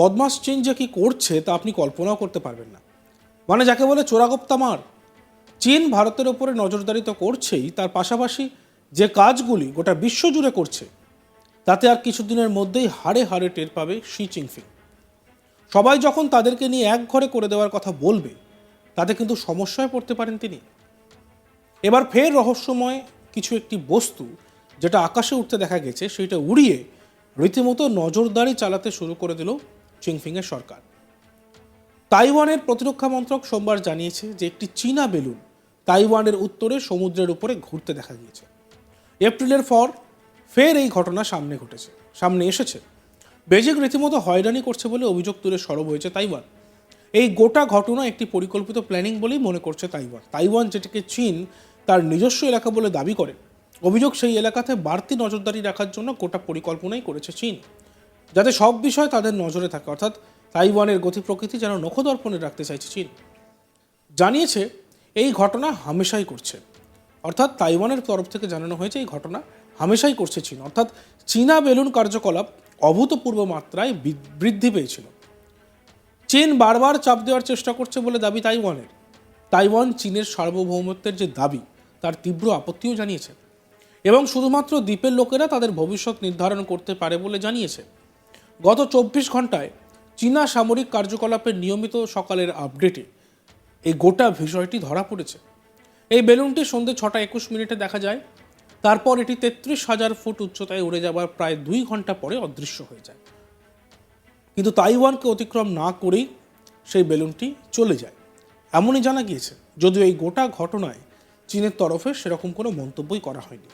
বদমাস চীন যে কি করছে তা আপনি কল্পনাও করতে পারবেন না। মানে যাকে বলে চোরাগোপ্তা মার। চীন ভারতের ওপরে নজরদারি তো করছেই, তার পাশাপাশি যে কাজগুলি গোটা বিশ্ব জুড়ে করছে, তাতে আর কিছুদিনের মধ্যেই হাড়ে হাড়ে টের পাবে শি চিংফিং সবাই যখন তাদেরকে নিয়ে এক ঘরে করে দেওয়ার কথা বলবে, তাতে কিন্তু সমস্যায় পড়তে পারেন তিনি। এবার ফের রহস্যময় কিছু একটি বস্তু যেটা আকাশে উঠতে দেখা গেছে, সেটা উড়িয়ে রীতিমতো নজরদারি চালাতে শুরু করে দিল চিংফিংয়ের সরকার। তাইওয়ানের প্রতিরক্ষা মন্ত্রক সোমবার জানিয়েছে যে একটি চীনা বেলুন তাইওয়ানের উত্তরে সমুদ্রের উপরে ঘুরতে দেখা গিয়েছে। এপ্রিলের পর ফের এই ঘটনা সামনে ঘটেছে, সামনে এসেছে। বেজিং রীতিমতো হয়রানি করছে বলে অভিযোগ তুলে সরব হয়েছে তাইওয়ান। এই গোটা ঘটনা একটি পরিকল্পিত প্ল্যানিং বলেই মনে করছে তাইওয়ান। তাইওয়ান যেটিকে চীন তার নিজস্ব এলাকা বলে দাবি করে, অভিযোগ সেই এলাকাতে বাড়তি নজরদারি রাখার জন্য গোটা পরিকল্পনাই করেছে চীন। যাতে সব বিষয় তাদের নজরে থাকে। অর্থাৎ তাইওয়ানের গতি প্রকৃতি যেন নখদর্পণে রাখতে চাইছে চীন। জানিয়েছে, এই ঘটনা হামেশাই করছে। অর্থাৎ তাইওয়ানের তরফ থেকে জানানো হয়েছে, এই ঘটনা হামেশাই করছে চীন। অর্থাৎ চীনা বেলুন কার্যকলাপ অভূতপূর্ব মাত্রায় বৃদ্ধি পেয়েছিল। চীন বারবার চাপ দেওয়ার চেষ্টা করছে বলে দাবি তাইওয়ানের। তাইওয়ান চীনের সার্বভৌমত্বের যে দাবি, তার তীব্র আপত্তিও জানিয়েছে। এবং শুধুমাত্র দ্বীপের লোকেরা তাদের ভবিষ্যৎ নির্ধারণ করতে পারে বলে জানিয়েছে। গত চব্বিশ ঘন্টায় চীনা সামরিক কার্যকলাপের নিয়মিত সকালের আপডেটে এই গোটা বিষয়টি ধরা পড়েছে। এই বেলুনটি সন্ধ্যে ছটা একুশ মিনিটে দেখা যায়। তারপর এটি তেত্রিশ হাজার ফুট উচ্চতায় উড়ে যাবার প্রায় দুই ঘণ্টা পরে অদৃশ্য হয়ে যায়। কিন্তু তাইওয়ানকে অতিক্রম না করেই সেই বেলুনটি চলে যায়। এমনই জানা গিয়েছে, যদিও এই গোটা ঘটনায় চীনের তরফে সেরকম কোনো মন্তব্যই করা হয়নি।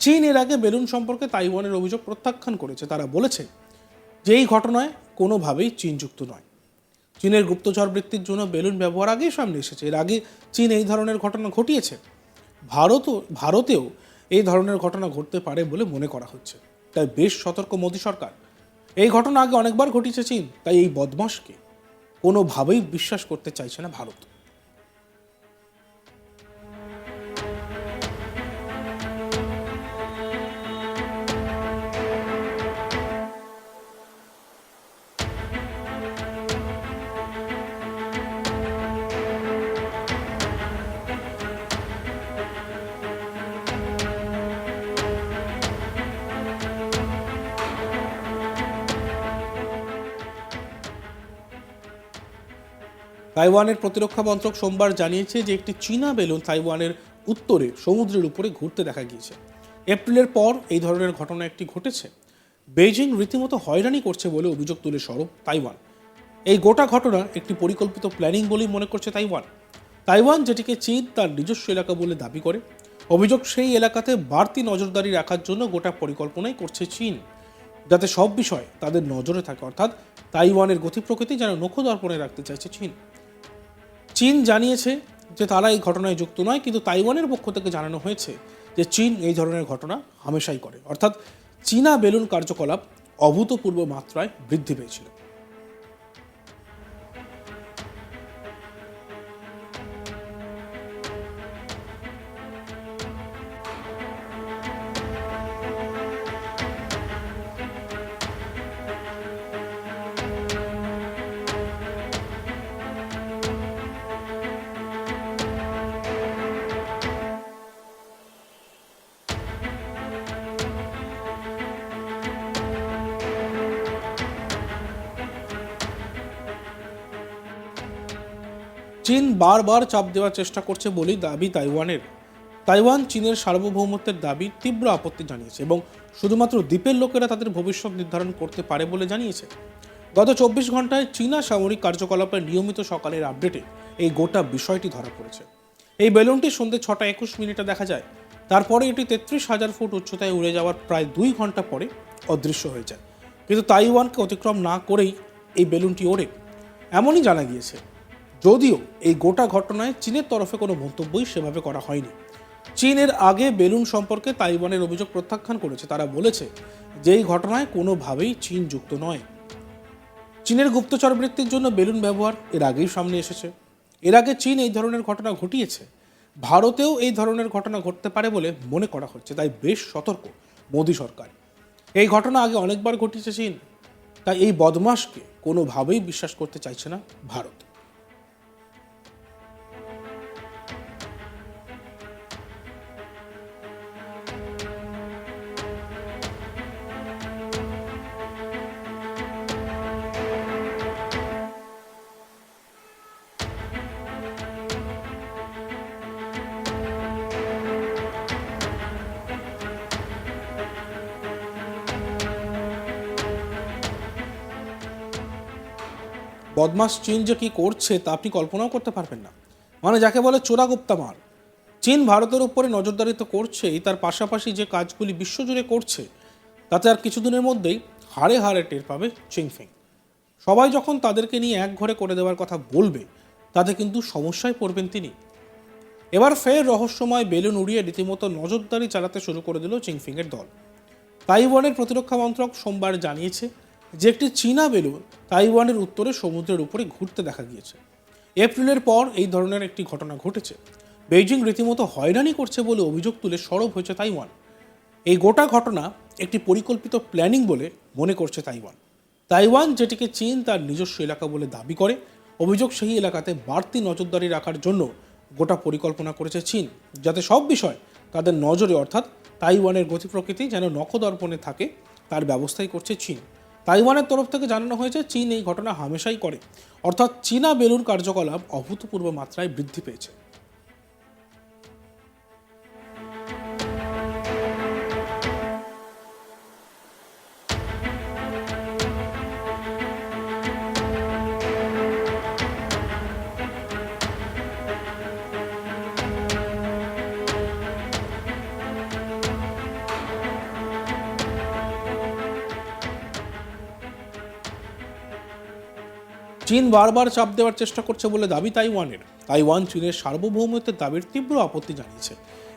চীন এর আগে বেলুন সম্পর্কে তাইওয়ানের অভিযোগ প্রত্যাখ্যান করেছে। তারা বলেছে যে এই ঘটনায় কোনোভাবেই চীন যুক্ত নয়। চীনের গুপ্তচর বৃত্তির জন্য বেলুন ব্যবহার আগেই সামনে এসেছে। এর আগে চীন এই ধরনের ঘটনা ঘটিয়েছে। ভারতও, ভারতেও এই ধরনের ঘটনা ঘটতে পারে বলে মনে করা হচ্ছে। তাই বেশ সতর্ক মোদী সরকার। এই ঘটনা আগে অনেকবার ঘটিয়েছে চীন। তাই এই বদমাশকে কোনোভাবেই বিশ্বাস করতে চাইছে না ভারত। তাইওয়ানের প্রতিরক্ষা মন্ত্রক সোমবার জানিয়েছে যে একটি চীনা বেলুন তাইওয়ানের উত্তরে সমুদ্রের উপরে ঘুরতে দেখা গিয়েছে। এপ্রিলের পর এই ধরনের ঘটনা একটি ঘটেছে। বেজিং রীতিমতো হয়রানি করছে বলে অভিযোগ তুলে সরব তাইওয়ান। এই গোটা ঘটনা একটি পরিকল্পিত প্ল্যানিং বলেই মনে করছে তাইওয়ান। তাইওয়ান, যেটিকে চীন তার নিজস্ব এলাকা বলে দাবি করে, অভিযোগ সেই এলাকাতে বাড়তি নজরদারি রাখার জন্য গোটা পরিকল্পনাই করছে চীন। যাতে সব বিষয় তাদের নজরে থাকে, অর্থাৎ তাইওয়ানের গতি প্রকৃতি যেন নখদর্পণে রাখতে চাইছে চীন। চীন জানিয়েছে যে তারা এই ঘটনায় যুক্ত নয়, কিন্তু তাইওয়ানের পক্ষ থেকে জানানো হয়েছে যে চীন এই ধরনের ঘটনা হামেশাই করে। অর্থাৎ চীনা বেলুন কার্যকলাপ অভূতপূর্ব মাত্রায় বৃদ্ধি পেয়েছিল। চীন বারবার চাপ দেওয়ার চেষ্টা করছে বলেই দাবি তাইওয়ানের। তাইওয়ান চীনের সার্বভৌমত্বের দাবি তীব্র আপত্তি জানিয়েছে এবং শুধুমাত্র দ্বীপের লোকেরা তাদের ভবিষ্যৎ নির্ধারণ করতে পারে বলে জানিয়েছে। গত চব্বিশ ঘন্টায় চীনা সামরিক কার্যকলাপের নিয়মিত সকালের আপডেটে এই গোটা বিষয়টি ধরা পড়েছে। এই বেলুনটি সন্ধ্যে ছটা একুশ মিনিটে দেখা যায়। তারপরে এটি তেত্রিশ হাজার ফুট উচ্চতায় উড়ে যাওয়ার প্রায় দুই ঘণ্টা পরে অদৃশ্য হয়ে যায়। কিন্তু তাইওয়ানকে অতিক্রম না করেই এই বেলুনটি ওড়ে। এমনই জানা গিয়েছে যদিও এই গোটা ঘটনায় চীনের তরফে কোনো মন্তব্যই সেভাবে করা হয়নি। চীনের আগে বেলুন সম্পর্কে তাইওয়ানের অভিযোগ প্রত্যাখ্যান করেছে। তারা বলেছে যে এই ঘটনায় কোনোভাবেই চীন যুক্ত নয়। চীনের গুপ্তচর বৃত্তির জন্য বেলুন ব্যবহার এর আগেই সামনে এসেছে। এর আগে চীন এই ধরনের ঘটনা ঘটিয়েছে। ভারতেও এই ধরনের ঘটনা ঘটতে পারে বলে মনে করা হচ্ছে। তাই বেশ সতর্ক মোদী সরকার। এই ঘটনা আগে অনেকবার ঘটিয়েছে চীন। তাই এই বদমাসকে কোনোভাবেই বিশ্বাস করতে চাইছে না ভারত। বদমাস চীন যে কি করছে তা আপনি কল্পনাও করতে পারবেন না। মানে যাকে বলে চোরাগুপ্তা মার চীন ভারতের উপরে নজরদারি তো করছেই, তার পাশাপাশি যে কাজগুলি বিশ্বজুড়ে করছে, তাতে আর কিছুদিনের মধ্যেই হাড়ে হাড়ে টের পাবে চিংফিং সবাই যখন তাদেরকে নিয়ে এক ঘরে করে দেওয়ার কথা বলবে, তাতে কিন্তু সমস্যায় পড়বেন তিনি। এবার ফের রহস্যময় বেলুন উড়িয়ে রীতিমতো নজরদারি চালাতে শুরু করে দিল চিংফিংয়ের দল। তাইওয়ানের প্রতিরক্ষা মন্ত্রক সোমবার জানিয়েছে যে একটি চীনা বেলুন তাইওয়ানের উত্তরে সমুদ্রের উপরে ঘুরতে দেখা গিয়েছে। এপ্রিলের পর এই ধরনের একটি ঘটনা ঘটেছে। বেইজিং রীতিমতো হয়রানি করছে বলে অভিযোগ তুলে সরব হয়েছে তাইওয়ান। এই গোটা ঘটনা একটি পরিকল্পিত প্ল্যানিং বলে মনে করছে তাইওয়ান। তাইওয়ান, যেটিকে চীন তার নিজস্ব এলাকা বলে দাবি করে, অভিযোগ সেই এলাকাতে বাড়তি নজরদারি রাখার জন্য গোটা পরিকল্পনা করেছে চীন, যাতে সব বিষয় তাদের নজরে, অর্থাৎ তাইওয়ানের গতি প্রকৃতি যেন নখদর্পণে থাকে, তার ব্যবস্থাই করছে চীন। তাইওয়ানের তরফ থেকে জানানো হয়েছে, চীন এই ঘটনা হামেশাই করে। অর্থাৎ চীনা বেলুর কার্যকলাপ অভূতপূর্ব মাত্রায় বৃদ্ধি পেয়েছে। চীন বারবার চাপ দেওয়ার চেষ্টা করছে বলে দাবি তাইওয়ানের। তাইওয়ান চীনের সার্বভৌমত্বের দাবির তীব্র আপত্তি জানিয়েছে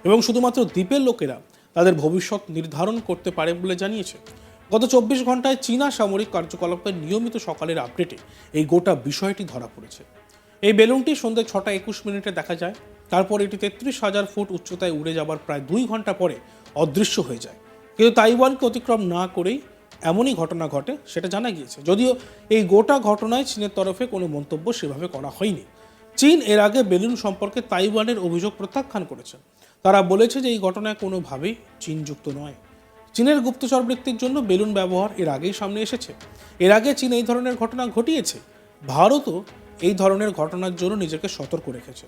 এবং শুধুমাত্র দ্বীপের লোকেরা তাদের ভবিষ্যৎ নির্ধারণ করতে পারে বলে জানিয়েছে। গত চব্বিশ ঘন্টায় চীনা সামরিক কার্যকলাপের নিয়মিত সকালের আপডেটে এই গোটা বিষয়টি ধরা পড়েছে। এই বেলুনটি সন্ধ্যে ছটা একুশ মিনিটে দেখা যায়, তারপর এটি তেত্রিশ হাজার ফুট উচ্চতায় উড়ে যাবার প্রায় দুই ঘণ্টা পরে অদৃশ্য হয়ে যায়। কিন্তু তাইওয়ানকে অতিক্রম না করেই এমনই ঘটনা ঘটে, সেটা জানা গিয়েছে। যদিও এই গোটা ঘটনায় চীনের তরফে কোনো মন্তব্য সেভাবে করা হয়নি। চীন এর আগে বেলুন সম্পর্কে তাইওয়ানের অভিযোগ প্রত্যাখ্যান করেছে। তারা বলেছে যে এই ঘটনায় কোনোভাবেই চীনযুক্ত নয়। চীনের গুপ্তচর বৃত্তির জন্য বেলুন ব্যবহার এর আগেই সামনে এসেছে। এর আগে চীন এই ধরনের ঘটনা ঘটিয়েছে। ভারতও এই ধরনের ঘটনার জন্য নিজেকে সতর্ক রেখেছে।